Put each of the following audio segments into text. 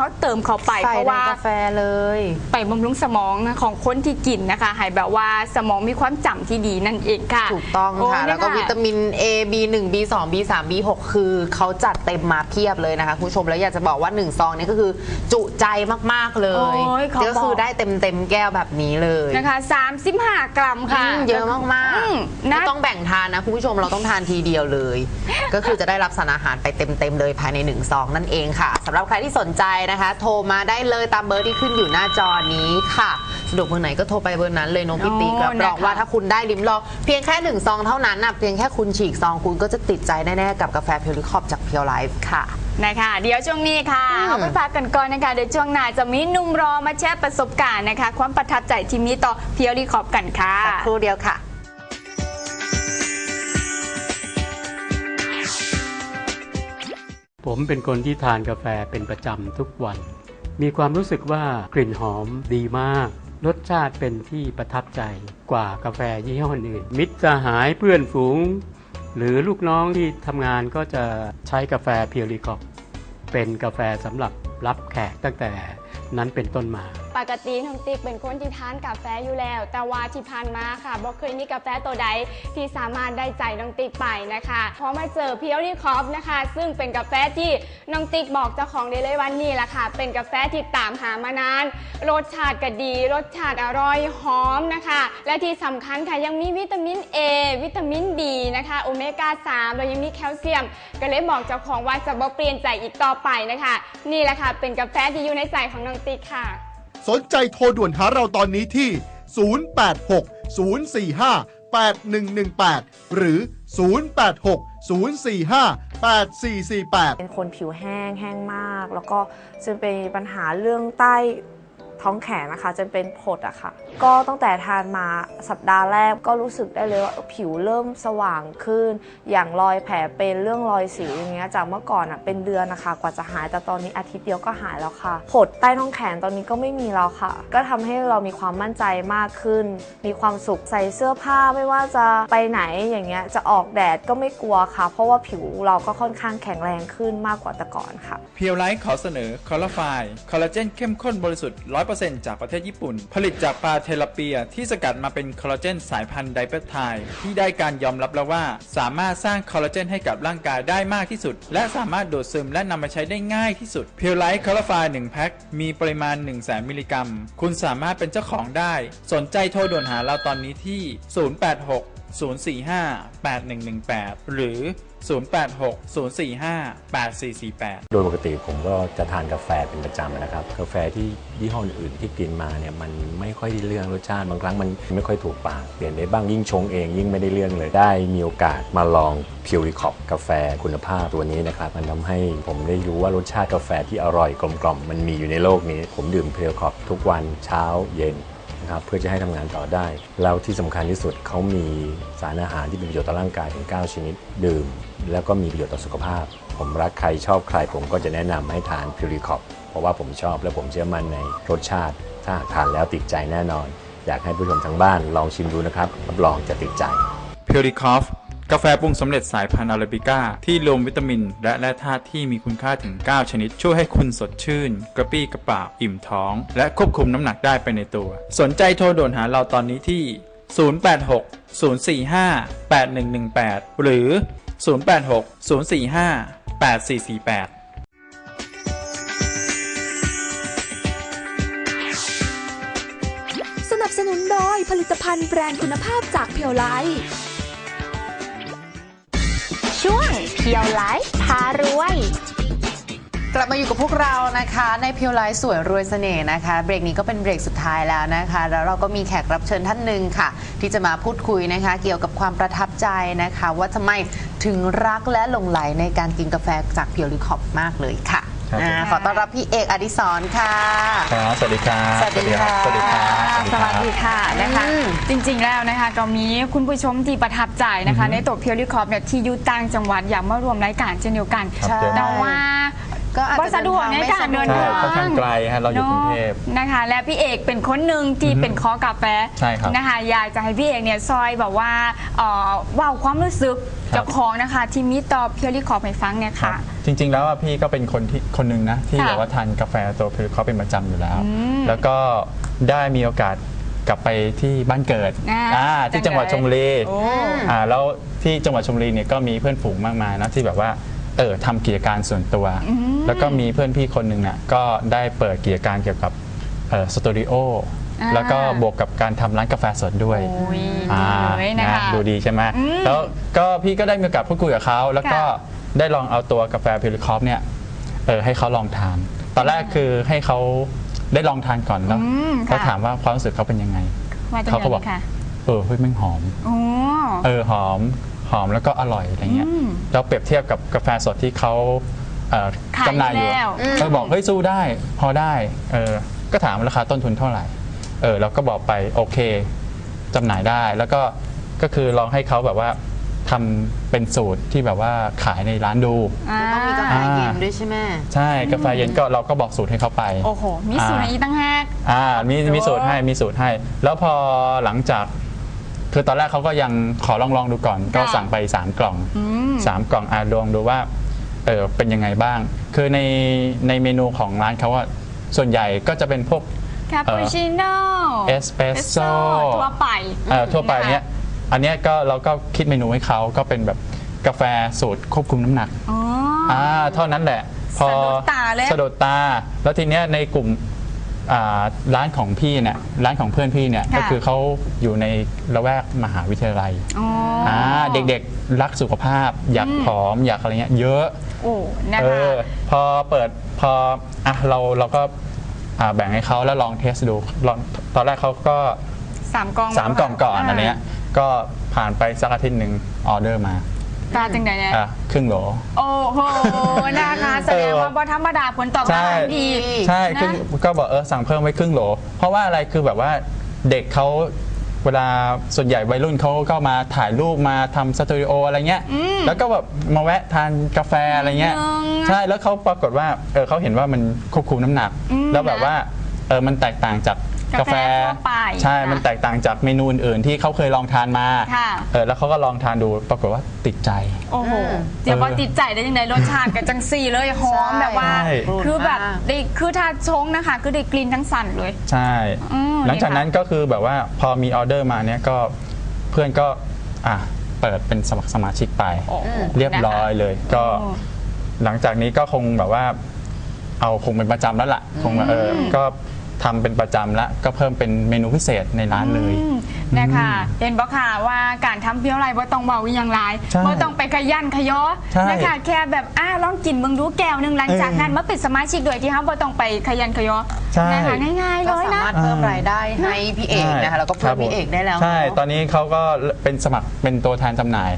เขาเติมเข้าไปใส่เพราะในว่ากาแฟเลย ไปบำรุงสมองของคนที่กินนะคะให้แบบว่าสมองมีความจำที่ดีนั่นเองค่ะถูกต้องโค่ะแล้วก็นะคะวิตามิน A B1 B2 B3 B6 คือเขาจัดเต็มมาเพียบเลยนะคะ คุณผู้ชมแล้วอยากจะบอกว่า 1 ซองนี้ก็คือจุใจมากๆเลยโอ้ยขอบอก ก็คือได้เต็มเต็มๆแก้วแบบนี้เลยนะคะ35 กรัมค่ะ อืมเยอะมากอืมๆนะ ไม่ต้องแบ่งทานนะ คุณผู้ชมเราต้องทานทีเดียวเลย ก็คือจะได้รับสารอาหารไปเต็มๆเลยภายใน 1 ซองนั่นเองค่ะสำหรับใครที่สนใจนะคะ โทรมาได้เลยตามเบอร์ที่ขึ้นอยู่หน้าจอนี้ค่ะสะดวกเบอร์ไหนก็โทรไปเบอร์นั้นเลยเน้องพี่ติ๊กโอ้รับรองนะคะว่าถ้าคุณได้ลิ้มลองเพียงแค่หนึ่งซองเท่านั้นน่ะเพียงแค่คุณฉีกซองคุณก็จะติดใจแน่ๆกับกาแฟเพียวลิคอบจากเพียวไลฟ์ค่ะ นะคะ เดี๋ยวช่วงนี้ค่ะอืม เอาไปพักกันก่อนนะคะเดี๋ยวช่วงหน้าจะมีหนุ่มรอมาแชร์ประสบการณ์นะคะ ความประทับใจที่มีต่อเพียวรีคอปกันค่ะ สักครู่เดียวค่ะ ผมเป็นคนที่ทานกาแฟเป็นประจำทุกวัน มีความรู้สึกว่ากลิ่นหอมดีมาก รสชาติเป็นที่ประทับใจกว่ากาแฟยี่ห้ออื่น มิตรสหายเพื่อนฝูง หรือลูกน้องที่ทำงานก็จะใช้กาแฟเพียวรีคอปเป็นกาแฟสำหรับรับแขกตั้งแต่นั้นเป็นต้นมาปกติน้องติ๊กเป็นคนที่ทานกาแฟอยู่แล้ว แต่ว่าที่ผ่านมาค่ะบอกเคยมีกาแฟตัวใดที่สามารถได้ใจน้องติ๊กไปนะคะพอมาเจอเพียวรีคอปนะคะ ซึ่งเป็นกาแฟที่น้องติ๊กบอกเจ้าของได้เลยวันนี้แหละค่ะ เป็นกาแฟที่ตามหามานาน รสชาติก็ดี รสชาติอร่อยหอมนะคะ และที่สำคัญค่ะยังมีวิตามิน A วิตามิน D นะคะโอเมก้า3แล้วยังมีแคลเซียม ก็เลยบอกเจ้าของว่าจะบ่เปลี่ยนใจอีกต่อไปนะคะ นี่แหละค่ะเป็นกาแฟที่อยู่ในใจของน้องติ๊กค่ะ สนใจโทรด่วนหาเราตอนนี้ที่ 086 045 8118 หรือ 086 045 8448 เป็นคนผิวแห้งแห้งมาก แล้วก็จะเป็นปัญหาเรื่องใต้ ท้องแขนนะคะจะเป็นผดอะค่ะ ก็ตั้งแต่ทานมาสัปดาห์แรกก็รู้สึกได้เลยว่าผิวเริ่มสว่างขึ้น อย่างรอยแผลเป็นเรื่องรอยสิวอย่างเงี้ยจากเมื่อก่อนอะเป็นเดือนนะคะ กว่าจะหายแต่ตอนนี้อาทิตย์เดียวก็หายแล้วค่ะ ผดใต้ท้องแขนตอนนี้ก็ไม่มีแล้วค่ะ ก็ทำให้เรามีความมั่นใจมากขึ้น มีความสุขใส่เสื้อผ้าไม่ว่าจะไปไหนอย่างเงี้ยจะออกแดดก็ไม่กลัวค่ะ เพราะว่าผิวเราก็ค่อนข้างแข็งแรงขึ้นมากกว่าแต่ก่อนค่ะเพียวไลท์ขอเสนอคอลลาไฟคอลลาเจนเข้มข้นบริสุทธิ์ร้อ100%จากประเทศญี่ปุ่น ผลิตจากปลาเทลาเปียที่สกัดมาเป็นคอลลาเจนสายพันธุ์ไดเปปไทด์ที่ได้การยอมรับแล้วว่า สามารถสร้างคอลลาเจนให้กับร่างกายได้มากที่สุด และสามารถดูดซึมและนำมาใช้ได้ง่ายที่สุด เพียวไลท์คอลลาไฟ1แพ็คมีปริมาณ 1 0 0 0 0มิลลิกรัม คุณสามารถเป็นเจ้าของได้ สนใจโทรด่วนหาเราตอนนี้ที่ 086 045 8118 หรือ 086 045 8448 โดยปกติผมก็จะทานกาแฟเป็นประจำนะครับ กาแฟที่ยี่ห้ออื่นๆที่กินมาเนี่ยมันไม่ค่อยได้เรื่องรสชาติ บางครั้งมันไม่ค่อยถูกปาก เปลี่ยนได้บ้างยิ่งชงเองยิ่งไม่ได้เรื่องเลยได้มีโอกาสมาลองเพียวริคอปกาแฟคุณภาพตัวนี้นะครับ มันทำให้ผมได้รู้ว่ารสชาติกาแฟที่อร่อยกลมๆมันมีอยู่ในโลกนี้ ผมดื่มเพียวริคอปทุกวันเช้าเย็น นะครับเพื่อจะให้ทำงานต่อได้ แล้วที่สำคัญที่สุดเขามีสารอาหารที่เป็นประโยชน์ต่อร่างกายถึง 9 ชนิดดื่ม แล้วก็มีประโยชน์ต่อสุขภาพ ผมรักใครชอบใครผมก็จะแนะนำให้ทานพิริคอปเพราะว่าผมชอบและผมเชื่อมั่นในรสชาติ ถ้าทานแล้วติดใจแน่นอน อยากให้ผู้ชมทางบ้านลองชิมดูนะครับรับรองจะติดใจพิริคอฟ กาแฟปรุงสำเร็จสายพันธุ์อาราบิก้า ที่รวมวิตามิน และแร่ธาตุที่มีคุณค่าถึง 9 ชนิด ช่วยให้คุณสดชื่น กระปี้กระเป๋าอิ่มท้อง และควบคุมน้ำหนักได้ไปในตัว สนใจโทรด่วนหาเราตอนนี้ที่ 086 045 8118 หรือ 086 045 8448สนับสนุนโดยผลิตภัณฑ์แบรนด์คุณภาพจากเพียวไลท์ ยวไลฟ์พารวย กลับมาอยู่กับพวกเรานะคะ ในเพียวไลฟ์สวยรวยเสน่ห์นะคะ เบรกนี้ก็เป็นเบรกสุดท้ายแล้วนะคะ แล้วเราก็มีแขกรับเชิญท่านหนึ่งค่ะ ที่จะมาพูดคุยนะคะ เกี่ยวกับความประทับใจนะคะ ว่าทำไมถึงรักและหลงไหลในการกินกาแฟจากเพียวลิคอปมากเลยค่ะ ครับอ่าผมขอต้อนรับพี่เอกอดิศรค่ะ ครับสวัสดีครับสวัสดีค่ะ สวัสดีครับ สวัสดีค่ะนะคะ อืม จริงๆแล้วนะคะ ก็มีคุณผู้ชมที่ประทับใจนะคะ ในตัวเพียวรีคอปเนี่ยที่อยู่ต่างจังหวัดอยากมารวมรายการเช่นเดียวกัน ครับใช่แต่ว่า ก็อาจบ่จะสะดวกในการเดินใช่ทางค่อนข้างไกลฮะเราอยู่กรุงเทพ นอะนะคะ และพี่เอกเป็นคนหนึ่งที่เป็นคอกาแฟใช่ครับนะคะอยากจะให้พี่เอกเนี่ยซอยแบบว่าเอ่อเว่าความรู้สึกครับ เจ้าของนะคะที่มีต่อเพียวรี่ขอบให้ฟังเนี่ยค่ะ จริงๆ แล้วอะพี่ก็เป็นคนที่คนหนึ่งนะ ที่ค่ะแบบว่าทานกาแฟตัวเพลคอเป็นประจำอยู่แล้วอืมแล้วก็ได้มีโอกาสกลับไปที่บ้านเกิดอ่าอ่าที่จังหวัดชลบุรี โอ้ อ่าแล้วที่จังหวัดชลบุรีเนี่ยก็มีเพื่อนฝูงมากมายนะที่แบบว่า เออทำกิจการส่วนตัว แล้วก็มีเพื่อนพี่คนหนึ่งเนี่ยก็ได้เปิดกิจการเกี่ยวกับเอ่อสตูดิโออ่าแล้วก็บวกกับการทำร้านกาแฟสดด้วยโอ้ยอ่าเลยนะคะดูดีใช่ไหมอืมแล้วก็พี่ก็ได้มีโอกาสพูดคุยกับเขาแล้วก็ค่ะได้ลองเอาตัวกาแฟพิลิคอฟเนี่ยเออให้เขาลองทาน ตอนแรกคือให้เขาได้ลองทานก่อนแล้วอืมเขาค่ะถามว่าความรู้สึกเขาเป็นยังไงมาจากเขาก็ไหบอกนค่ะเออเฮ้ยแม่งหอมโอ้เออหอม หอมแล้วก็อร่อยอะไรเงี้ยอืมเราเปรียบเทียบกับกาแฟสดที่เขาเอ่อขายจำหน่ายอยู่แล้วเออบอกเฮ้ยสู้ได้พอได้เออก็ถามราคาต้นทุนเท่าไหร่เออเราก็บอกไปโอเคจำหน่ายได้แล้วก็ก็คือลองให้เขาแบบว่าทำเป็นสูตรที่แบบว่าขายในร้านดูต้องมีกาแฟเย็นด้วยใช่ไหมใช่กาแฟเย็นก็เราก็บอกสูตรให้เขาไป โอ้โห มีสูตรในอีกตั้งหากอ่ามีมีสูตรให้มีสูตรให้ แล้วพอหลังจาก คือตอนแรกเขาก็ยังขอลองลองดูก่อน ก็สั่งไป 3 กล่องอืม3กล่องอาลองดูว่าเออเป็นยังไงบ้าง คือในในเมนูของร้านเขาว่าส่วนใหญ่ก็จะเป็นพวกคาปูชิโน่เอสเปรสโซ่ทั่วไปเอ่อทั่วไปนะคะเนี้ยอันเนี้ยก็เราก็คิดเมนูให้เขาก็เป็นแบบกาแฟสูตรควบคุมน้ำหนักอ๋ออ่าเท่านั้นแหละพอสะดุดตาเลยสะดุดตาแล้วทีเนี้ยในกลุ่ม อ่าร้านของพี่เนี่ยร้านของเพื่อนพี่เนี่ยค่ะ ก็คือเขาอยู่ในละแวกมหาวิทยาลัยอ๋อออ่าเด็กๆรักสุขภาพ อยากผอมอยากอะไรเงี้ยเยอะ โอ้นะเอคะ อพอเปิดพออะเราเราก็อ่าแบ่งให้เขาแล้วลองเทสดูลองตอนแรกเขาก็สามกล่องสามกล่องก่อนอันเนี้ยก็ผ่านไปสักอาทิตย์หนึ่งออเดอร์มา ตาจังไดเนี่ยอะครึ่งโหล โอ้โหนะคะแสดงว่าบ่ธรรมดาผลตอบใช่รับดีใช่นะครึ่งก็บอกเออสั่งเพิ่มไว้ครึ่งโหล เพราะว่าอะไรคือแบบว่าเด็กเขาเวลาส่วนใหญ่วัยรุ่นเขาก็มาถ่ายรูปมาทำสตูดิโออะไรเงี้ยอืมแล้วก็แบบมาแวะทานกาแฟอะไรเงี้ยนิดนึงใช่แล้วเขาปรากฏว่าเออเขาเห็นว่ามันควบคุมน้ำหนักอืมแล้วแบบว่าเออมันแตกต่างจาก กากาแฟแฟทั่วไปใช่ค่ะมันแตกต่างจากเมนูอื่นๆที่เขาเคยลองทานมาค่ะ เออแล้วเขาก็ลองทานดูปรากฏว่าติดใจ โอ้โหอืมเดี๋ยวว่าติดใจได้ยังไงรสชาติกับจังซี่เลยหอมใช่แบบว่า ใช่ คือแบบมากได้คือถ้าชงนะคะ คือได้กลิ่นทั้งสั่นเลย ใช่ อืมหลังจากนั้นก็คือแบบว่าพอมีออเดอร์มาเนี่ยก็เพื่อนก็อะเปิดเป็นสมัครสมาชิกไป โอ้โหเรียบร้อยเลย ก็โอ้ หลังจากนี้ก็คงแบบว่า เอาคงเป็นประจำแล้วล่ะ คงเออก็ ทำเป็นประจำแล้วก็เพิ่มเป็นเมนูพิเศษในร้านเลย อืมนะคะเห็นบอกค่ะว่าการทำเพี้ยวไรบ่ต้องเบาอหย่างไรใช่บ่ต้องไปขยันขยอใช่นะคะแค่แบบอ้าลองกินเบิ่งดูแก้วหนึงหลังจากเออนั้นมาเป็นสมาชิกโดยที่เฮาบ่ต้องไปขยันขยอใช่ นะคะง่ายๆเลก็ยสานะ มารถเพิ่มรายได้ให้พี่เอกนะคะแล้วก็เพิ่มพี่เอกได้แล้วใช่เนาะตอนนี้เขาก็เป็นสมัครเป็นตัวแทนจำหน่าย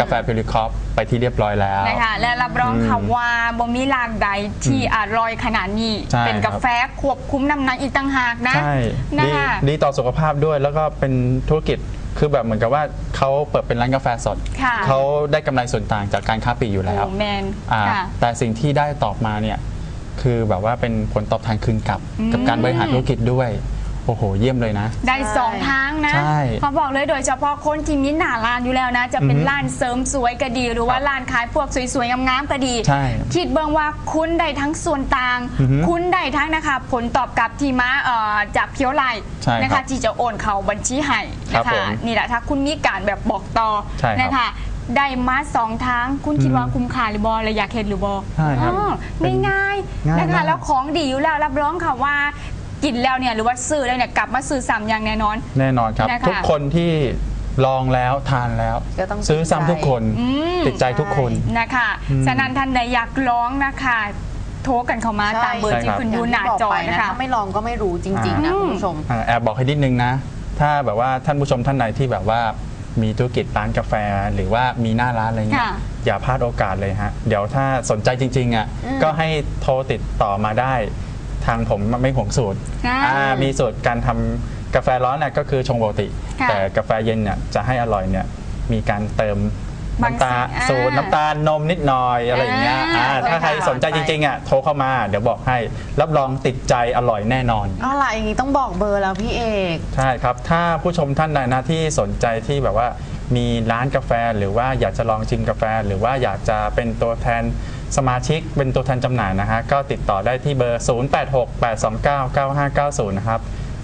กาแฟพิลิคอฟไปที่เรียบร้อยแล้ว นะคะและรับรองค่ะว่าบ่มีร้านใดที่อร่อยขนาดนี้ ใช่เป็นครักาบแฟควบคุมน้ำหนักอีกต่างหากนะใช่นะดีคะดีต่อสุขภาพด้วยแล้วก็เป็นธุรกิจคือแบบเหมือนกับว่าเขาเปิดเป็นร้านกาแฟสด ค่ะเขาได้กำไรส่วนต่างจากการค้าปลีกอยู่แล้วโอ้แมนอ่าค่ะ แต่สิ่งที่ได้ตอบมาเนี่ยคือแบบว่าเป็นผลตอบแทนคืนกลับอืมกับการบริหารธุรกิจด้วย โอ้โห เยี่ยมเลยนะ ได้สองทางนะใช่เขาบอกเลยโดยเฉพาะคนที่มีหน้าร้านอยู่แล้วนะ จะเป็นอือฮึร้านเสริมสวยก็ดี หรือว่าร้านขายพวกสวยๆงามๆก็ดี ใช่คิดเบิ่งว่าคุณได้ทั้งส่วนต่าง อือฮึคุณได้ทั้งนะคะผลตอบกลับที่มาเอ่อจากเพียวไลน์ใช่ครับนะคะที่จะโอนเขาบัญชีให้ครันะบคะผมนี่แหละถ้าคุณมีการแบบบอกต่อใช่ครับนะคะได้มาสองทางคุณคิดอืมว่าคุ้มค่าหรือบอระยะเห็นหรือบอใช่ครับอ๋อเป็นง่ายๆง่ายนะคะมาก แล้ว ของดีอยู่แล้วรับรองค่ะว่า กินแล้วเนี่ยหรือว่าซื้อแล้วเนี่ยกลับมาซื้อซ้ำอย่างแน่นอน แน่นอนครับ นะคะทุกคนที่ลองแล้วทานแล้ว ก็ต้องซื้อซ้ำทุกคนอืม ติดใจทุกคน นะคะอืมฉะนั้นท่านใดอยากร้องนะคะ โทรกันเข้ามาใช่ ตามเบอร์ใช่ที่ครับคุณอดูย่างหน้าที่บอกจอไปนะนะคะ ถ้าไม่ลองก็ไม่รู้จริงๆนะอืมคุณผู้ชม อ่าแอบบอกให้นิดนึงนะ ถ้าแบบว่าท่านผู้ชมท่านไหนที่แบบว่ามีธุรกิจร้านกาแฟ หรือว่ามีหน้าร้านอะไรเงี้ยค่ะ อย่าพลาดโอกาสเลยฮะ เดี๋ยวถ้าสนใจจริงๆอะอืมก็ให้โทรติดต่อมาได้ ทางผมไม่ห่วงสูตรอ่าอ่ามีสูตรการทำกาแฟร้อนน่ะก็คือชงปกติค่ะแต่กาแฟเย็นเนี่ยจะให้อร่อยเนี่ยมีการเติมบางน้ำตาลอ่าสูตรน้ำตาลนมนิดหน่อยอะไรอย่างเงี้ยอ่าอ่าถ้าใครสนใจจริงๆอะโทรเข้ามาเดี๋ยวบอกให้รับรองติดใจอร่อยแน่นอนเอาล่ะอย่างนี้ต้องบอกเบอร์แล้วพี่เอกใช่ครับ ถ้าผู้ชมท่านใดนะที่สนใจที่แบบว่ามีร้านกาแฟหรือว่าอยากจะลองชิมกาแฟ หรือว่าอยากจะเป็นตัวแทน สมาชิกเป็นตัวแทนจำหน่ายนะฮะก็ติดต่อได้ที่เบอร์ 0868299590 นะครับ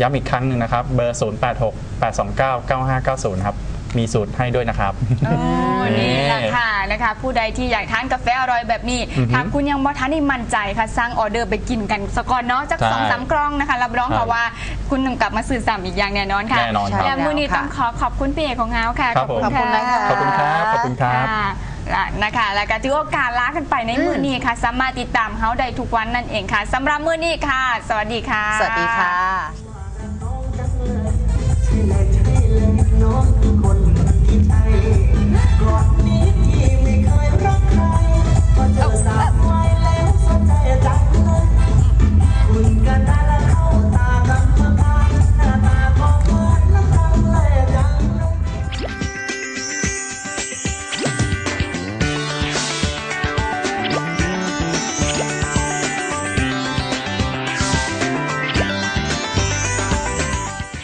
ย้ำอีกครั้งหนึ่งนะครับ เบอร์ 0868299590นะครับ มีสูตรให้ด้วยนะครับ โอ้นี่แหละค่ะนะคะ ผู้ใดที่อยากทานกาแฟอร่อยแบบนี้อือฮึถ้าคุณยังบ่ทันได้มั่นใจค่ะสร้างออเดอร์ไปกินกันสก่อนเนาะจักใช่สองสามกล่องนะคะรับรองค่ะใช่ว่าคุณต้องกลับมาสื่อสามอีกอย่างแน่นอนค่ะแน่นอนครับและมือนี้ค่ะต้องขอขอบคุณพี่เอกของเงาค่ะ ครับผม ขอบคุณนะคะ ขอบคุณครับ ขอบคุณครับ ค่ะและนะคะแล้วก็ถือโอกาสลากันไปในมือนี้ค่ะ สามารถติดตามเฮาได้ทุกวันนั่นเองค่ะสำหรับมือนี้ค่ะ สวัสดีค่ะ สวัสดีค่ะ Oh,